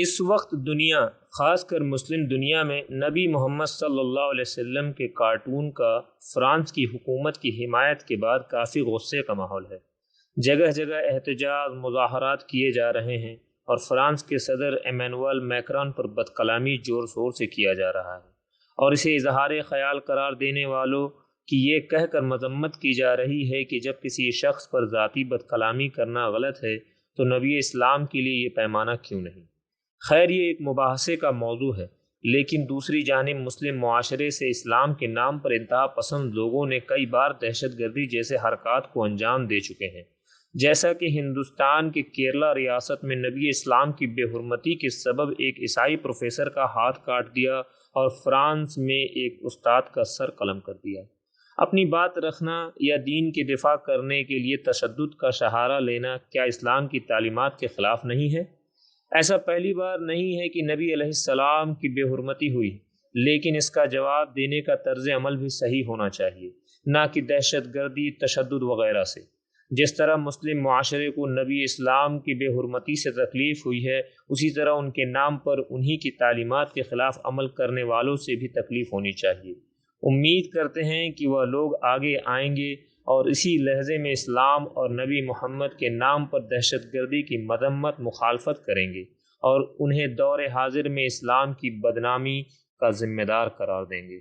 इस वक्त दुनिया, ख़ासकर मुस्लिम दुनिया में नबी मोहम्मद सल्लल्लाहु अलैहि वसल्लम के कार्टून का, फ्रांस की हुकूमत की हिमायत के बाद काफ़ी गुस्से का माहौल है। जगह जगह एहतजाज मुजाहरात किए जा रहे हैं और फ्रांस के सदर एमानुअल मैक्रॉन पर बदकलामी ज़ोर शोर से किया जा रहा है और इसे इजहार ख्याल करार देने वालों की ये कहकर मजम्मत की जा रही है कि जब किसी शख्स पर ज़ाती बदकलामी करना गलत है तो नबी इस्लाम के लिए ये पैमाना क्यों नहीं? खैर, ये एक मुबासे का मौजू है, लेकिन दूसरी जानब मुस्लिम माशरे से इस्लाम के नाम पर इंतहा पसंद लोगों ने कई बार दहशत गर्दी जैसे हरकत को अंजाम दे चुके हैं। जैसा कि हिंदुस्तान के केरला रियासत में नबी इस्लाम की बेहरमती के सबब एक ईसाई प्रोफेसर का हाथ काट दिया और फ्रांस में एक उस्ताद का सर कलम कर दिया। अपनी बात रखना या दीन के दिफा करने के लिए तशद का सहारा लेना क्या इस्लाम की तालीमत के ख़िलाफ़ नहीं है? ऐसा पहली बार नहीं है कि नबी सलाम की बेहरमती हुई, लेकिन इसका जवाब देने का तर्ज अमल भी सही होना चाहिए, ना कि दहशत गर्दी तशद वगैरह से। जिस तरह मुस्लिम माशरे को नबी इस्लाम की बेहरमती से तकलीफ़ हुई है, उसी तरह उनके नाम पर उन्हीं की तालीमत के ख़िलाफ़ अमल करने वालों से भी तकलीफ़ होनी चाहिए। उम्मीद करते हैं कि वह लोग आगे आएँगे और इसी लहजे में इस्लाम और नबी मोहम्मद के नाम पर दहशत गर्दी की मदम्मत मुखालफत करेंगे और उन्हें दौर हाजिर में इस्लाम की बदनामी का जिम्मेदार करार देंगे।